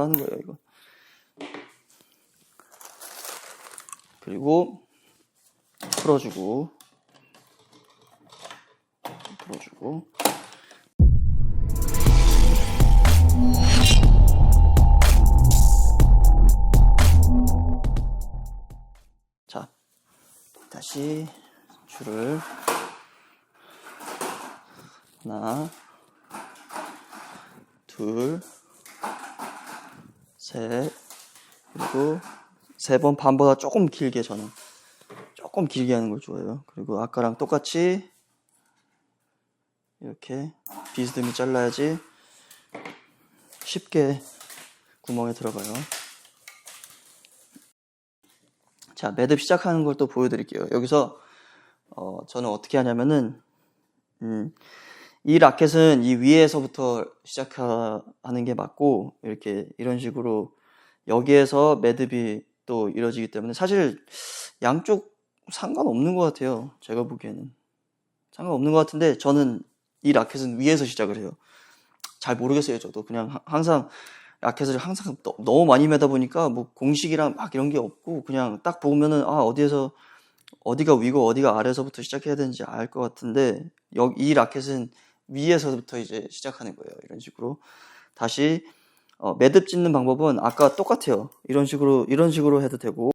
하는 거예요, 이거. 그리고 풀어주고 풀어주고 자 다시 줄을 하나 둘 셋, 그리고 세 번 반보다 조금 길게 저는 조금 길게 하는 걸 좋아해요. 그리고 아까랑 똑같이 이렇게 비스듬히 잘라야지 쉽게 구멍에 들어가요. 자, 매듭 시작하는 걸 또 보여드릴게요. 여기서 어, 저는 어떻게 하냐면은 음, 이 라켓은 이 위에서부터 시작하는 게 맞고 이렇게 이런 식으로 여기에서 매듭이 또 이루어지기 때문에 사실 양쪽 상관없는 것 같아요. 제가 보기에는 상관없는 것 같은데 저는 이 라켓은 위에서 시작을 해요. 잘 모르겠어요. 저도 그냥 하- 항상 라켓을 항상 너- 너무 많이 매다 보니까 뭐 공식이랑 막 이런 게 없고 그냥 딱 보면은 아 어디에서 어디가 위고 어디가 아래서부터 시작해야 되는지 알 것 같은데 여기 이 라켓은 위에서부터 이제 시작하는 거예요. 이런 식으로 다시 어, 매듭 짓는 방법은 아까 똑같아요. 이런 식으로 이런 식으로 해도 되고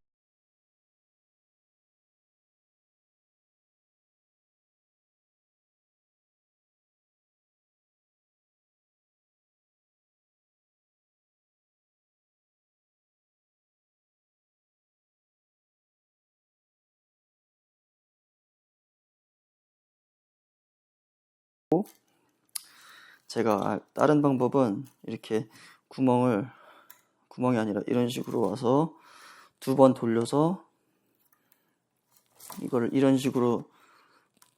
제가 다른 방법은 이렇게 구멍을 구멍이 아니라 이런 식으로 와서 두 번 돌려서 이거를 이런 식으로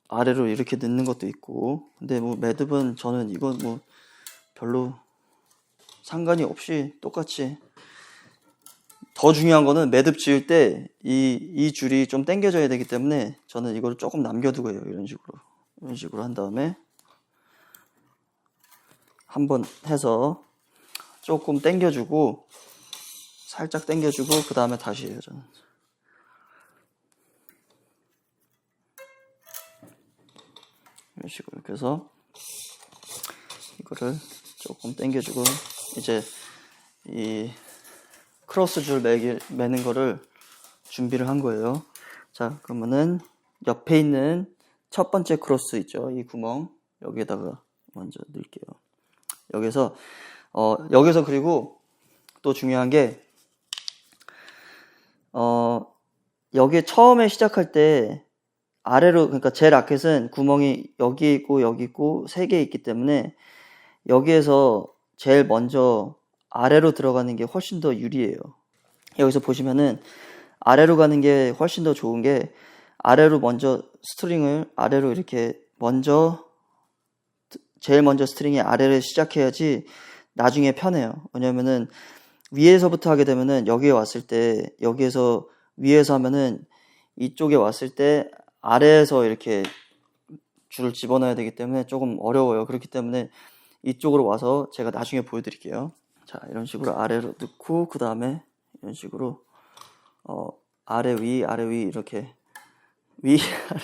아래로 이렇게 넣는 것도 있고. 근데 뭐 매듭은 저는 이건 뭐 별로 상관이 없이 똑같이 더 중요한 거는 매듭 지을 때 이 이 줄이 좀 당겨져야 되기 때문에 저는 이걸 조금 남겨두고 해요. 이런 식으로. 이런 식으로 한 다음에 한번 해서 조금 당겨주고 살짝 당겨주고 그 다음에 다시 해요 저는. 이런 식으로 이렇게 해서 이거를 조금 당겨주고 이제 이 크로스 줄 매기, 매는 거를 준비를 한 거예요. 자 그러면은 옆에 있는 첫 번째 크로스 있죠? 이 구멍. 여기에다가 먼저 넣을게요 여기서 어 여기서 그리고 또 중요한 게 어, 여기 처음에 시작할 때 아래로 그러니까 제 라켓은 구멍이 여기 있고 여기 있고 세 개 있기 때문에 여기에서 제일 먼저 아래로 들어가는 게 훨씬 더 유리해요. 여기서 보시면은 아래로 가는 게 훨씬 더 좋은 게 아래로 먼저 스트링을 아래로 이렇게 먼저 제일 먼저 스트링이 아래를 시작해야지 나중에 편해요. 왜냐면은 위에서부터 하게 되면은 여기에 왔을 때 여기에서 위에서 하면은 이쪽에 왔을 때 아래에서 이렇게 줄을 집어넣어야 되기 때문에 조금 어려워요. 그렇기 때문에 이쪽으로 와서 제가 나중에 보여드릴게요. 자, 이런 식으로 아래로 넣고 그 다음에 이런 식으로 어, 아래 위 아래 위 이렇게 위 아래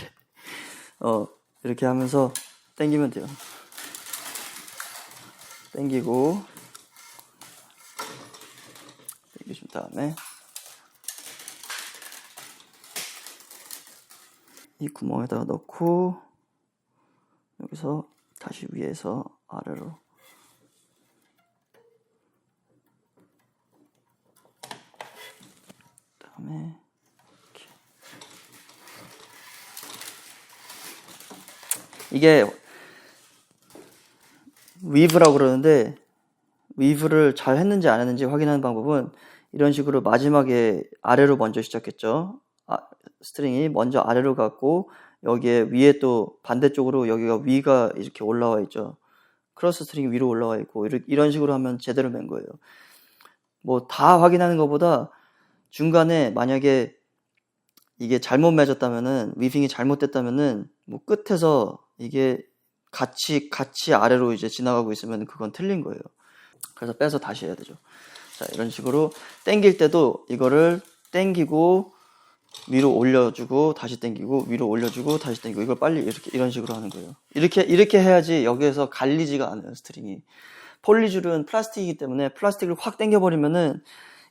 어 이렇게 하면서 당기면 돼요. 당기고 당겨준 다음에 이 구멍에다가 넣고 여기서 다시 위에서 아래로 그다음에 이렇게. 이게 위브라고 그러는데 위브를 잘 했는지 안 했는지 확인하는 방법은 이런 식으로 마지막에 아래로 먼저 시작했죠. 아, 스트링이 먼저 아래로 갔고 여기에 위에 또 반대쪽으로 여기가 위가 이렇게 올라와 있죠. 크로스 스트링이 위로 올라와 있고 이런 식으로 하면 제대로 맨 거예요. 뭐 다 확인하는 것보다 중간에 만약에 이게 잘못 맺었다면은 위빙이 잘못됐다면은 뭐 끝에서 이게 같이 같이 아래로 이제 지나가고 있으면 그건 틀린 거예요. 그래서 빼서 다시 해야 되죠. 자, 이런 식으로 당길 때도 이거를 당기고 위로 올려주고 다시 당기고 위로 올려주고 다시 당기고 이걸 빨리 이렇게 이런 식으로 하는 거예요. 이렇게 이렇게 해야지 여기에서 갈리지가 않아요 스트링이. 폴리줄은 플라스틱이기 때문에 플라스틱을 확 당겨버리면은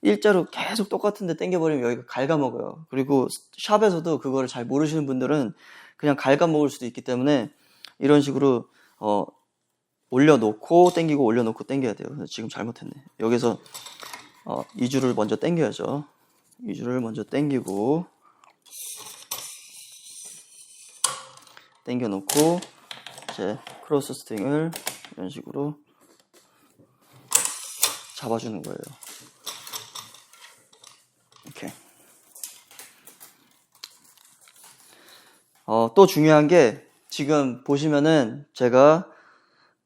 일자로 계속 똑같은데 당겨버리면 여기가 갉아먹어요. 그리고 샵에서도 그거를 잘 모르시는 분들은 그냥 갉아먹을 수도 있기 때문에 이런 식으로 어 올려놓고 당기고 올려놓고 당겨야 돼요. 지금 잘못했네. 여기서 어, 이 줄을 먼저 당겨야죠. 이 줄을 먼저 당기고 당겨 놓고 이제 크로스 스트링을 이런 식으로 잡아주는 거예요. 이렇게. 어, 또 중요한 게 지금 보시면은 제가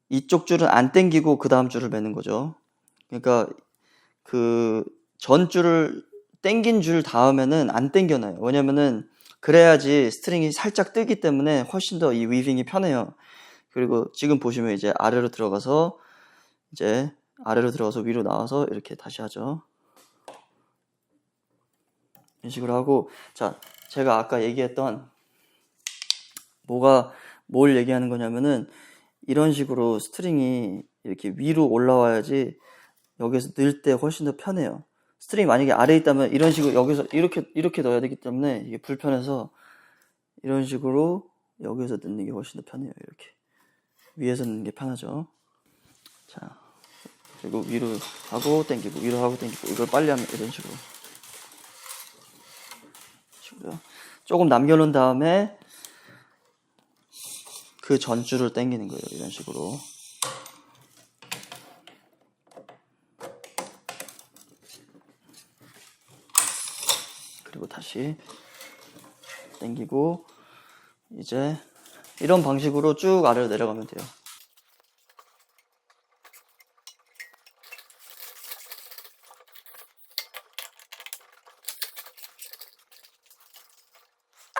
이쪽 줄은 안 당기고 그 다음 줄을 매는 거죠. 그러니까 그 전 줄을 당긴 줄 다음에는 안 당겨놔요. 왜냐면은 그래야지 스트링이 살짝 뜨기 때문에 훨씬 더 이 위빙이 편해요. 그리고 지금 보시면 이제 아래로 들어가서 이제 아래로 들어가서 위로 나와서 이렇게 다시 하죠. 이런 식으로 하고 자 제가 아까 얘기했던 뭐가 뭘 얘기하는 거냐면은 이런 식으로 스트링이 이렇게 위로 올라와야지 여기서 넣을 때 훨씬 더 편해요. 스트링이 만약에 아래에 있다면 이런 식으로 여기서 이렇게 이렇게 넣어야 되기 때문에 이게 불편해서 이런 식으로 여기서 넣는 게 훨씬 더 편해요. 이렇게 위에서 넣는 게 편하죠. 자 그리고 위로 하고 당기고 위로 하고 당기고 이걸 빨리 하면 이런 식으로. 조금 남겨놓은 다음에 그 전줄을 당기는 거예요. 이런 식으로. 그리고 다시 당기고 이제 이런 방식으로 쭉 아래로 내려가면 돼요.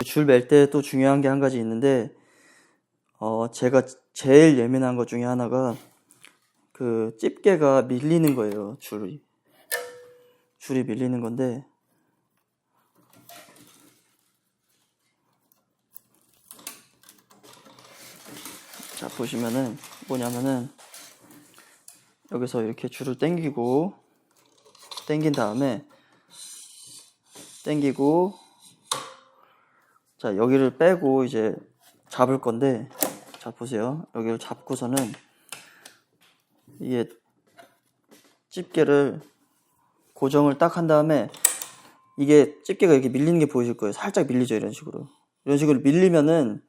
줄맬때또 중요한 게 한 가지 있는데 어, 제가 제일 예민한 것 중에 하나가 그 집게가 밀리는 거예요, 줄이. 줄이 밀리는 건데, 자, 보시면은 뭐냐면은 여기서 이렇게 줄을 당기고, 당긴 다음에, 당기고, 자, 여기를 빼고 이제 잡을 건데, 자, 보세요. 여기를 잡고서는 이게 집게를 고정을 딱 한 다음에 이게 집게가 이렇게 밀리는 게 보이실 거예요. 살짝 밀리죠. 이런 식으로. 이런 식으로 밀리면은,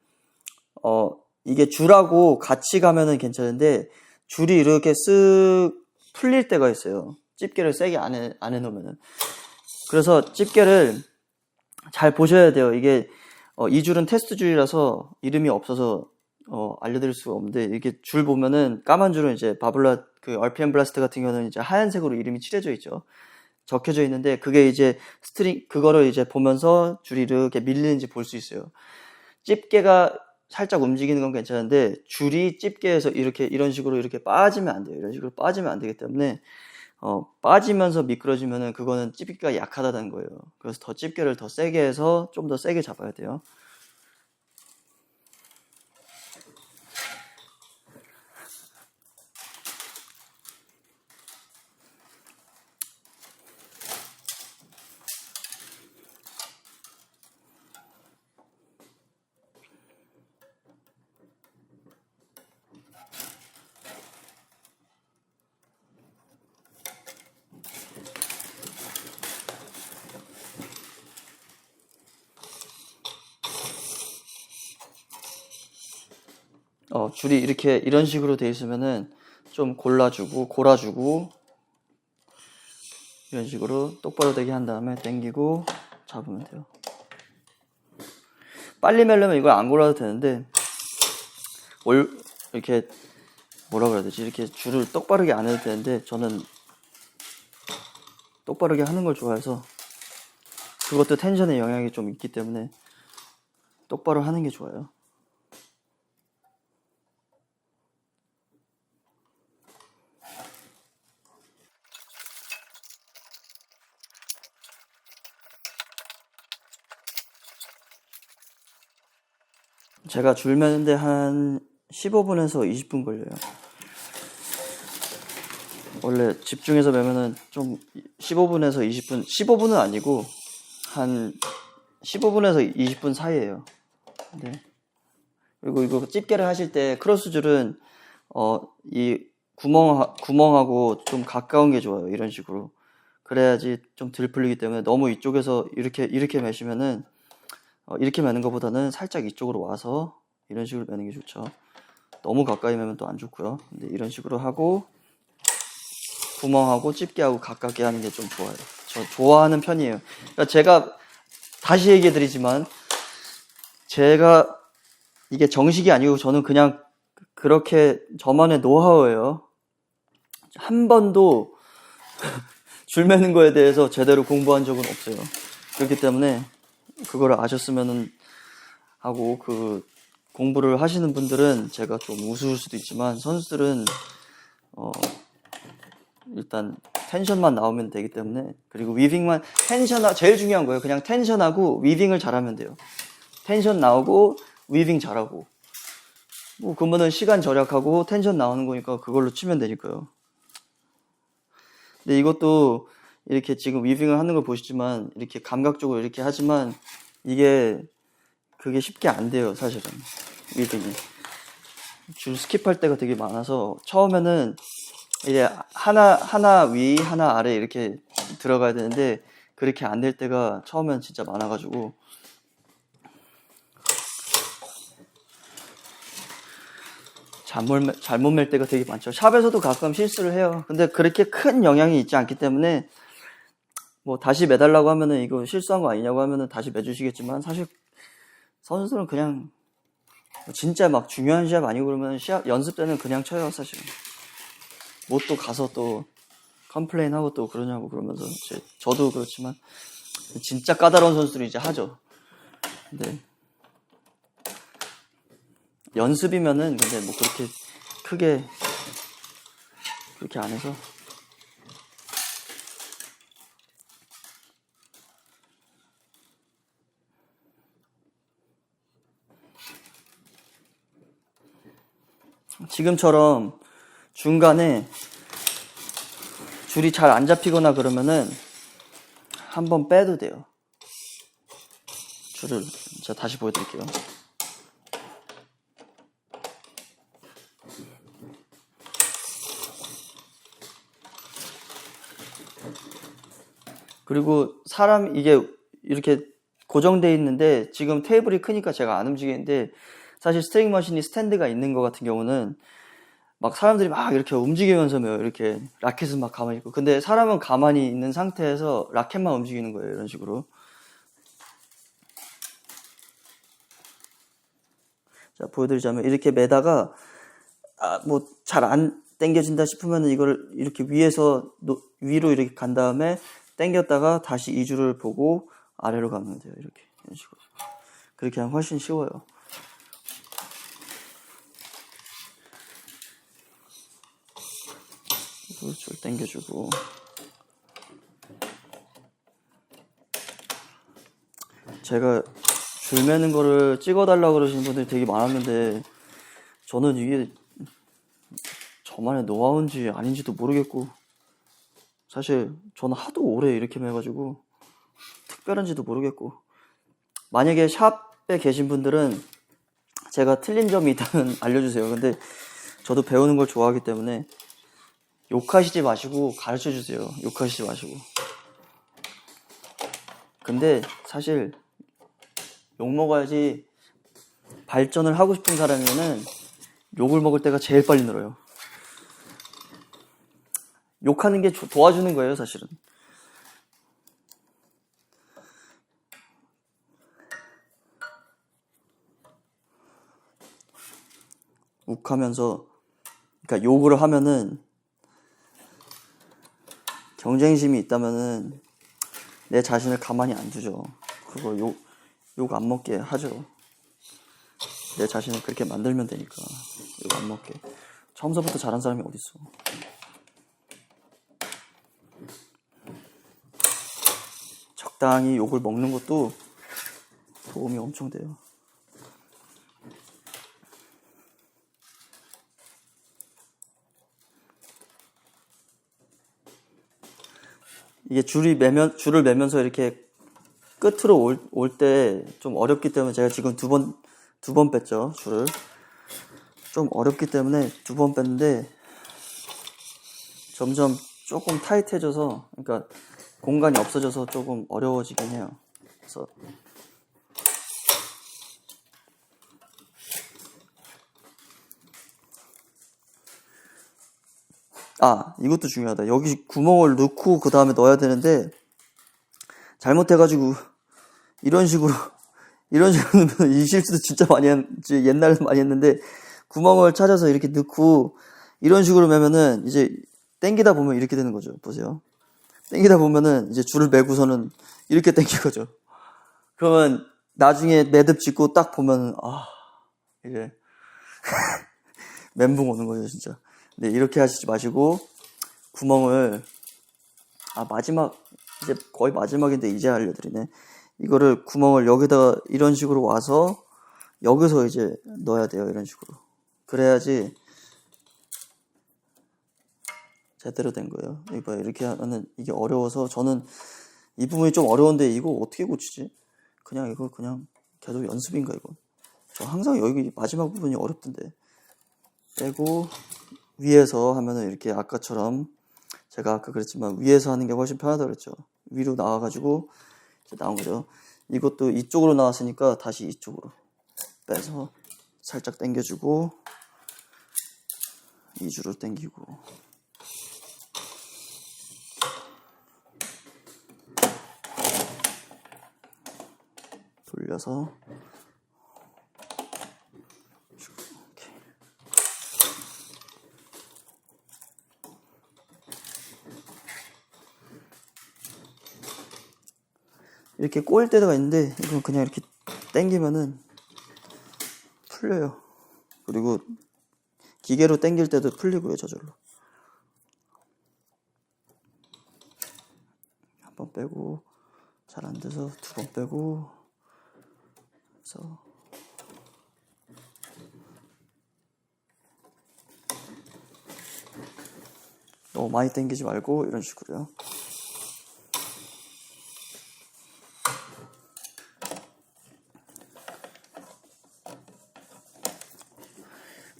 어, 이게 줄하고 같이 가면은 괜찮은데, 줄이 이렇게 쓱 풀릴 때가 있어요. 집게를 세게 안 해, 안 해놓으면은. 그래서 집게를 잘 보셔야 돼요. 이게, 어, 이 줄은 테스트 줄이라서 이름이 없어서 어, 알려드릴 수가 없는데 이렇게 줄 보면은 까만 줄은 이제 바블라 그 RPM 블라스트 같은 경우는 이제 하얀색으로 이름이 칠해져 있죠. 적혀져 있는데 그게 이제 스트링 그거를 이제 보면서 줄이 이렇게 밀리는지 볼 수 있어요. 집게가 살짝 움직이는 건 괜찮은데 줄이 집게에서 이렇게 이런 식으로 이렇게 빠지면 안 돼요. 이런 식으로 빠지면 안 되기 때문에 어, 빠지면서 미끄러지면은 그거는 집게가 약하다는 거예요. 그래서 더 집게를 더 세게 해서 좀 더 세게 잡아야 돼요. 어, 줄이 이렇게 이런 식으로 돼 있으면은 좀 골라주고 골아주고 이런 식으로 똑바로 되게 한 다음에 당기고 잡으면 돼요. 빨리 매려면 이걸 안 골라도 되는데 올 이렇게 뭐라 그래야 되지? 이렇게 줄을 똑바르게 안 해도 되는데 저는 똑바르게 하는 걸 좋아해서 그것도 텐션에 영향이 좀 있기 때문에 똑바로 하는 게 좋아요. 제가 줄 매는데 한 15분에서 20분 걸려요. 원래 집중해서 매면은 좀 15분에서 20분, 15분은 아니고 한 15분에서 20분 사이에요. 네. 그리고 이거 집게를 하실 때 크로스 줄은 어, 이 구멍, 구멍하고 좀 가까운 게 좋아요. 이런 식으로. 그래야지 좀 덜 풀리기 때문에 너무 이쪽에서 이렇게, 이렇게 매시면은 어, 이렇게 매는 것보다는 살짝 이쪽으로 와서 이런 식으로 매는 게 좋죠. 너무 가까이 매면 또 안 좋고요. 근데 이런 식으로 하고 구멍하고 집게 하고 가깝게 하는 게 좀 좋아요. 저 좋아하는 편이에요. 그러니까 제가 다시 얘기해 드리지만 제가 이게 정식이 아니고 저는 그냥 그렇게 저만의 노하우예요. 한 번도 줄 매는 거에 대해서 제대로 공부한 적은 없어요. 그렇기 때문에 그거를 아셨으면은 하고 그 공부를 하시는 분들은 제가 좀 우스울 수도 있지만 선수들은 어 일단 텐션만 나오면 되기 때문에 그리고 위빙만 텐션 제일 중요한 거예요. 그냥 텐션하고 위빙을 잘하면 돼요. 텐션 나오고 위빙 잘하고 뭐 그러면은 시간 절약하고 텐션 나오는 거니까 그걸로 치면 되니까요. 근데 이것도 이렇게 지금 위빙을 하는 걸 보시지만 이렇게 감각적으로 이렇게 하지만 이게 그게 쉽게 안 돼요 사실은 위빙이 줄 스킵할 때가 되게 많아서 처음에는 이제 하나 하나 위 하나 아래 이렇게 들어가야 되는데 그렇게 안 될 때가 처음엔 진짜 많아가지고 잘못, 잘못 맬 때가 되게 많죠. 샵에서도 가끔 실수를 해요. 근데 그렇게 큰 영향이 있지 않기 때문에 뭐 다시 매달라고 하면은 이거 실수한 거 아니냐고 하면은 다시 매주시겠지만 사실 선수들은 그냥 진짜 막 중요한 시합 아니고 그러면 시합 연습 때는 그냥 쳐요 사실. 뭐 또 가서 또 컴플레인 하고 또 그러냐고 그러면서 이제 저도 그렇지만 진짜 까다로운 선수들이 이제 하죠. 근데 연습이면은 근데 뭐 그렇게 크게 그렇게 안 해서 지금처럼 중간에 줄이 잘 안 잡히거나 그러면은 한번 빼도 돼요. 줄을 제가 다시 보여드릴게요. 그리고 사람 이게 이렇게 고정돼 있는데 지금 테이블이 크니까 제가 안 움직이는데 사실 스트링 머신이 스탠드가 있는 것 같은 경우는 막 사람들이 막 이렇게 움직이면서 뭐 이렇게 라켓은 막 가만히 있고 근데 사람은 가만히 있는 상태에서 라켓만 움직이는 거예요 이런 식으로. 자 보여드리자면 이렇게 매다가 아, 뭐 잘 안 당겨진다 싶으면 이거를 이렇게 위에서 노- 위로 이렇게 간 다음에 당겼다가 다시 이 줄을 보고 아래로 가면 돼요 이렇게. 이런 식으로. 그렇게 하면 훨씬 쉬워요 그리고 줄 당겨주고. 제가 줄 매는 거를 찍어달라고 그러시는 분들이 되게 많았는데 저는 이게 저만의 노하우인지 아닌지도 모르겠고 사실 저는 하도 오래 이렇게 매가지고 특별한지도 모르겠고 만약에 샵에 계신 분들은 제가 틀린 점이 있다면 알려주세요. 근데 저도 배우는 걸 좋아하기 때문에 욕하시지 마시고 가르쳐 주세요. 욕하시지 마시고. 근데 사실 욕 먹어야지 발전을 하고 싶은 사람이면은 욕을 먹을 때가 제일 빨리 늘어요. 욕하는 게 조- 도와주는 거예요, 사실은. 욱하면서, 그러니까 욕을 하면은 경쟁심이 있다면은 내 자신을 가만히 안 두죠. 그거 욕, 욕 안 먹게 하죠. 내 자신을 그렇게 만들면 되니까. 욕 안 먹게. 처음서부터 잘한 사람이 어딨어. 적당히 욕을 먹는 것도 도움이 엄청 돼요. 이게 줄이 매면 줄을 매면서 이렇게 끝으로 올 때 좀 어렵기 때문에 제가 지금 두 번 두 번 뺐죠 줄을 좀 어렵기 때문에 두 번 뺐는데 점점 조금 타이트해져서 그러니까 공간이 없어져서 조금 어려워지긴 해요. 그래서 아 이것도 중요하다. 여기 구멍을 넣고 그 다음에 넣어야 되는데 잘못해가지고 이런 식으로 이런 식으로 이 실수도 진짜 많이 했, 옛날에 많이 했는데 구멍을 찾아서 이렇게 넣고 이런 식으로 매면은 이제 땡기다 보면 이렇게 되는 거죠. 보세요. 땡기다 보면은 이제 줄을 매고서는 이렇게 땡긴 거죠. 그러면 나중에 매듭 짓고 딱 보면 아 이제 멘붕 오는 거죠 진짜. 네 이렇게 하시지 마시고 구멍을 아 마지막 이제 거의 마지막인데 이제 알려드리네. 이거를 구멍을 여기다가 이런 식으로 와서 여기서 이제 넣어야 돼요 이런 식으로. 그래야지 제대로 된 거예요. 이거 이렇게 하면 이게 어려워서 저는 이 부분이 좀 어려운데 이거 어떻게 고치지? 그냥 이거 그냥 계속 연습인가 이거? 저 항상 여기 마지막 부분이 어렵던데 빼고 위에서 하면은 이렇게 아까처럼 제가 아까 그랬지만 위에서 하는 게 훨씬 편하다 그랬죠. 위로 나와가지고 이제 나온 거죠. 이것도 이쪽으로 나왔으니까 다시 이쪽으로 빼서 살짝 당겨주고 이 줄을 당기고 돌려서 이렇게 꼬일 때가 있는데 이건 그냥 이렇게 당기면은 풀려요. 그리고 기계로 당길 때도 풀리고요 저절로. 한 번 빼고 잘 안 돼서 두 번 빼고 그래서 너무 많이 당기지 말고 이런 식으로요.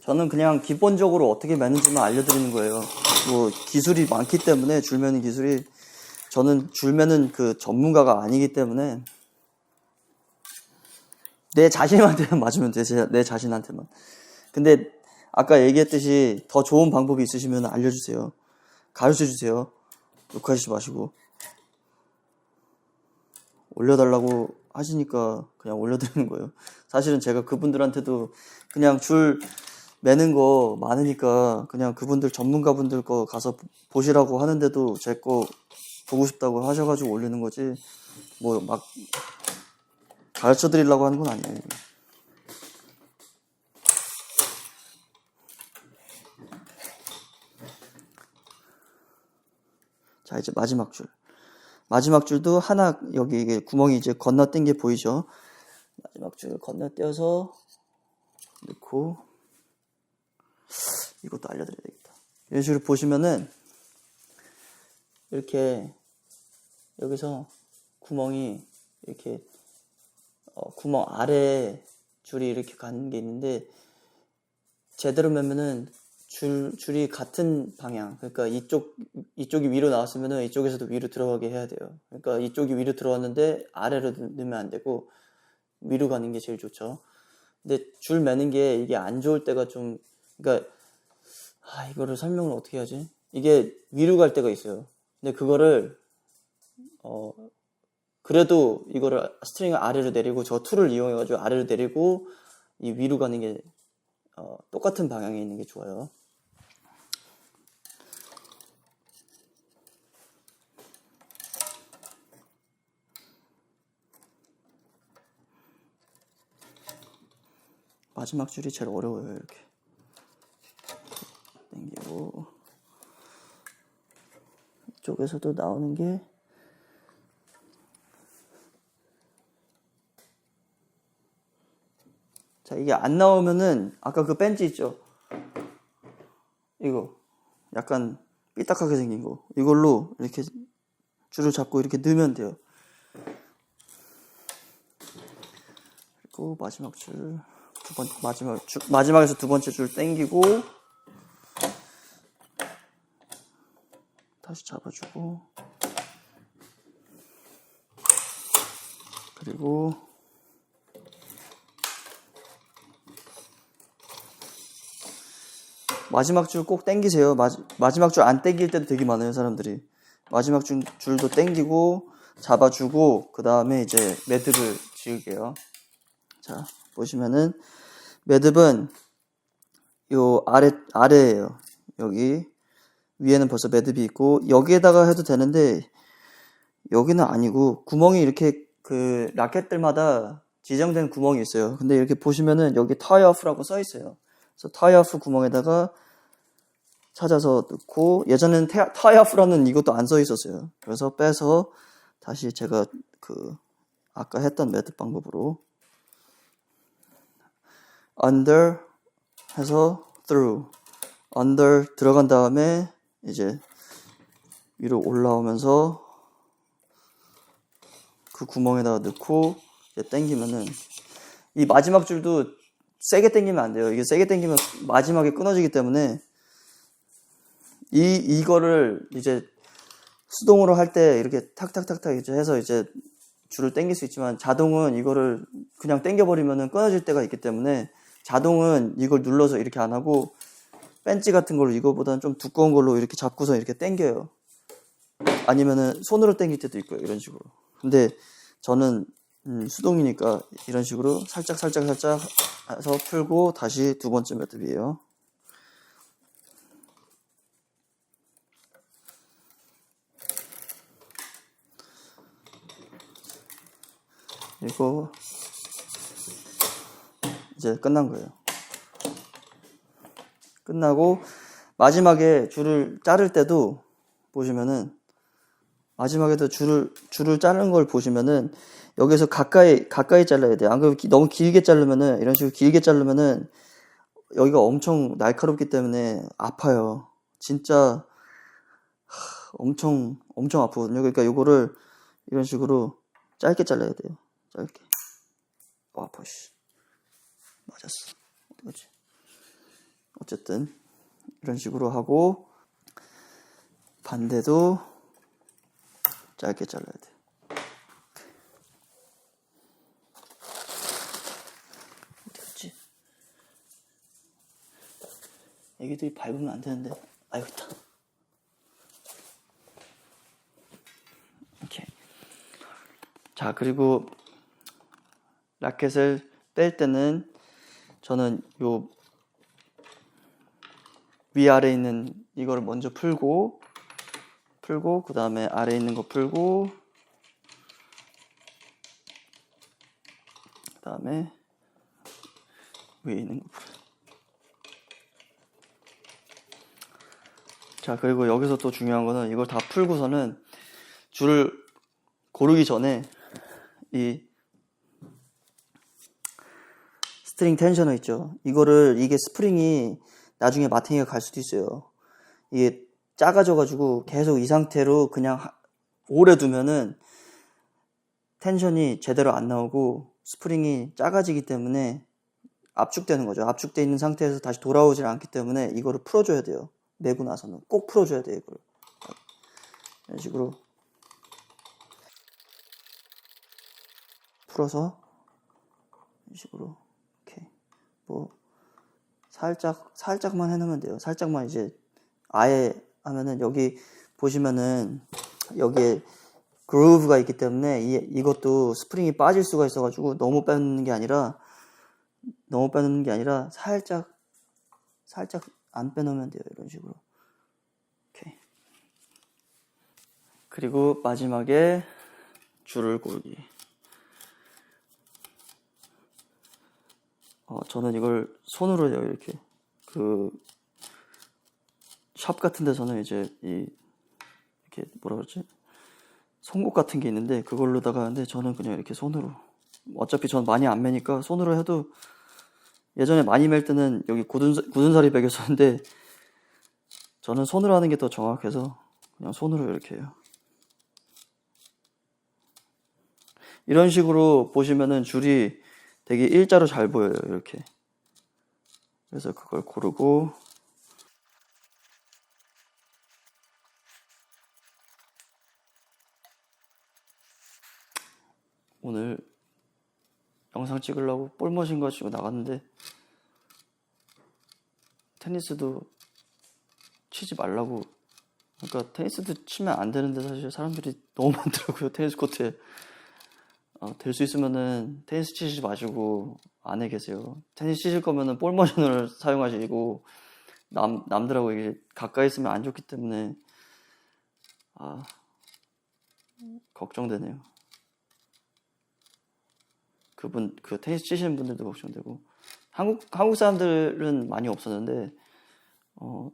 저는 그냥 기본적으로 어떻게 매는지만 알려드리는 거예요. 뭐 기술이 많기 때문에 줄매는 기술이 저는 줄매는 그 전문가가 아니기 때문에 내 자신한테만 맞으면 돼. 제- 내 자신한테만. 근데 아까 얘기했듯이 더 좋은 방법이 있으시면 알려주세요. 가르쳐 주세요. 욕하시지 마시고. 올려달라고 하시니까 그냥 올려드리는 거예요. 사실은 제가 그분들한테도 그냥 줄 매는 거 많으니까 그냥 그분들 전문가분들 거 가서 보시라고 하는데도 제 거 보고 싶다고 하셔가지고 올리는 거지. 뭐 막 가르쳐 드리려고 하는 건 아니에요. 자, 이제 마지막 줄. 마지막 줄도 하나, 여기 이게 구멍이 이제 건너뛴 게 보이죠? 마지막 줄 건너뛰어서 넣고, 이것도 알려드려야 되겠다. 이런 식으로 보시면은, 이렇게, 여기서 구멍이 이렇게 어, 구멍 아래 줄이 이렇게 가는 게 있는데 제대로 매면은 줄 줄이 같은 방향 그러니까 이쪽 이쪽이 위로 나왔으면은 이쪽에서도 위로 들어가게 해야 돼요. 그러니까 이쪽이 위로 들어왔는데 아래로 넣으면 안 되고 위로 가는 게 제일 좋죠. 근데 줄 매는 게 이게 안 좋을 때가 좀 그러니까 아 이거를 설명을 어떻게 하지? 이게 위로 갈 때가 있어요. 근데 그거를 어 그래도 이거를 스트링을 아래로 내리고 저 툴을 이용해가지고 아래로 내리고 이 위로 가는 게 어, 똑같은 방향에 있는 게 좋아요. 마지막 줄이 제일 어려워요 이렇게 당기고 이쪽에서도 나오는 게 자, 이게 안 나오면은, 아까 그 벤치 있죠? 이거. 약간 삐딱하게 생긴 거. 이걸로 이렇게 줄을 잡고 이렇게 넣으면 돼요. 그리고 마지막 줄, 두 번, 마지막 줄, 마지막에서 두 번째 줄 당기고, 다시 잡아주고, 그리고, 마지막 줄꼭 당기세요. 마지, 마지막 줄안 당길 때도 되게 많아요, 사람들이. 마지막 줄, 줄도 당기고, 잡아주고, 그 다음에 이제 매듭을 지을게요. 자, 보시면은, 매듭은 요 아래, 아래에요. 여기. 위에는 벌써 매듭이 있고, 여기에다가 해도 되는데, 여기는 아니고, 구멍이 이렇게 그 라켓들마다 지정된 구멍이 있어요. 근데 이렇게 보시면은 여기 타이어프라고 써 있어요. 그래서 타이어프 구멍에다가 찾아서 넣고 예전에는 타이어프라는 이것도 안 써 있었어요. 그래서 빼서 다시 제가 그 아까 했던 매듭 방법으로 under 해서 through under 들어간 다음에 이제 위로 올라오면서 그 구멍에다가 넣고 이제 당기면은 이 마지막 줄도 세게 당기면 안 돼요. 이게 세게 당기면 마지막에 끊어지기 때문에 이 이거를 이제 수동으로 할 때 이렇게 탁탁탁탁 이제 해서 이제 줄을 당길 수 있지만 자동은 이거를 그냥 당겨 버리면은 끊어질 때가 있기 때문에 자동은 이걸 눌러서 이렇게 안 하고 벤치 같은 걸로 이거보다는 좀 두꺼운 걸로 이렇게 잡고서 이렇게 당겨요. 아니면은 손으로 당길 때도 있고요. 이런 식으로. 근데 저는 음, 수동이니까 이런 식으로 살짝 살짝 살짝 해서 풀고 다시 두 번째 매듭이에요. 그리고 이제 끝난 거예요. 끝나고 마지막에 줄을 자를 때도 보시면은 마지막에도 줄을 줄을 자르는 걸 보시면은 여기서 가까이 가까이 잘라야 돼요. 안 그러면 기- 너무 길게 자르면은 이런 식으로 길게 자르면은 여기가 엄청 날카롭기 때문에 아파요. 진짜 하, 엄청 엄청 아프거든요. 그러니까 요거를 이런 식으로 짧게 잘라야 돼요. 짧게. 와 아파 씨. 맞았어. 어떡하지? 어쨌든 이런 식으로 하고 반대도 짧게 잘라야 돼. 어디 갔지? 애기들이 밟으면 안 되는데. 아이고 있다. 이렇게. 자 그리고 라켓을 뺄 때는 저는 요 위아래 있는 이거를 먼저 풀고 풀고 그 다음에 아래 있는 거 풀고 그 다음에 위에 있는 거 풀어. 자 그리고 여기서 또 중요한 거는 이걸 다 풀고서는 줄을 고르기 전에 이 스트링 텐셔너 있죠. 이거를 이게 스프링이 나중에 마탱이가 갈 수도 있어요. 이게 작아져가지고 계속 이 상태로 그냥 하- 오래 두면은 텐션이 제대로 안 나오고 스프링이 작아지기 때문에 압축되는 거죠. 압축돼 있는 상태에서 다시 돌아오질 않기 때문에 이거를 풀어줘야 돼요. 매고 나서는 꼭 풀어줘야 돼요. 이걸 이런 식으로 풀어서 이런 식으로 이렇게 뭐 살짝 살짝만 해놓으면 돼요. 살짝만 이제 아예 하면은 여기 보시면은 여기에 그루브가 있기 때문에 이, 이것도 스프링이 빠질 수가 있어가지고 너무 빼는 게 아니라 너무 빼놓는 게 아니라 살짝 살짝 안 빼놓으면 돼요. 이런 식으로. 그리고 마지막에 줄을 고르기. 어, 저는 이걸 손으로 해요, 이렇게. 그, 샵 같은 데서는 이제, 이, 이렇게, 뭐라 그러지? 송곳 같은 게 있는데, 그걸로다가 하는데, 저는 그냥 이렇게 손으로. 어차피 전 많이 안 매니까, 손으로 해도, 예전에 많이 맬 때는 여기 굳은, 사- 굳은 살이 베겼었는데, 저는 손으로 하는 게 더 정확해서, 그냥 손으로 이렇게 해요. 이런 식으로 보시면은 줄이 되게 일자로 잘 보여요. 이렇게. 그래서 그걸 고르고 오늘 영상 찍으려고 볼머신 가지고 나갔는데 테니스도 치지 말라고 그러니까 테니스도 치면 안 되는데 사실 사람들이 너무 많더라고요 테니스 코트에 어, 될 수 있으면은 테니스 치지 마시고 안에 계세요. 테니스 치실 거면은 볼머신을 사용하시고 남 남들하고 이게 가까이 있으면 안 좋기 때문에 아 걱정되네요. 그분 그 테니스 치시는 분들도 걱정되고. 한국 한국 사람들은 많이 없었는데 어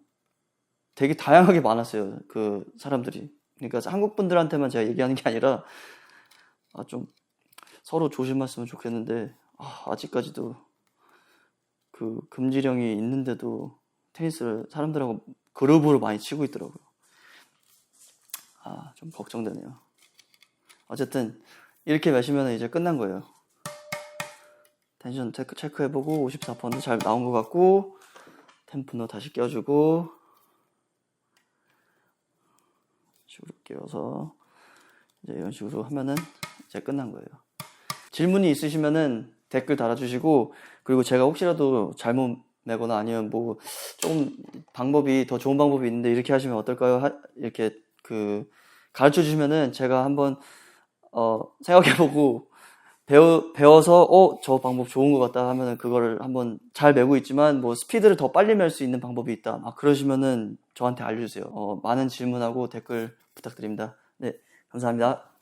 되게 다양하게 많았어요 그 사람들이. 그러니까 한국 분들한테만 제가 얘기하는 게 아니라 아 좀 서로 조심했으면 좋겠는데 아, 아직까지도 그 금지령이 있는데도 테니스를 사람들하고 그룹으로 많이 치고 있더라고요. 아 좀 걱정되네요. 어쨌든 이렇게 마시면 이제 끝난 거예요. 텐션 체크, 체크해보고 54%는 잘 나온 것 같고 템프너 다시 껴주고 식으로 끼워서 이제 이런 식으로 하면은 이제 끝난 거예요. 질문이 있으시면은 댓글 달아주시고 그리고 제가 혹시라도 잘못 내거나 아니면 뭐 조금 방법이 더 좋은 방법이 있는데 이렇게 하시면 어떨까요? 하- 이렇게 그 가르쳐 주시면은 제가 한번 어 생각해보고 배워, 배워서, 어, 저 방법 좋은 것 같다 하면은 그거를 한번 잘 메고 있지만, 뭐, 스피드를 더 빨리 멜수 있는 방법이 있다. 막 그러시면은 저한테 알려주세요. 어, 많은 질문하고 댓글 부탁드립니다. 네, 감사합니다.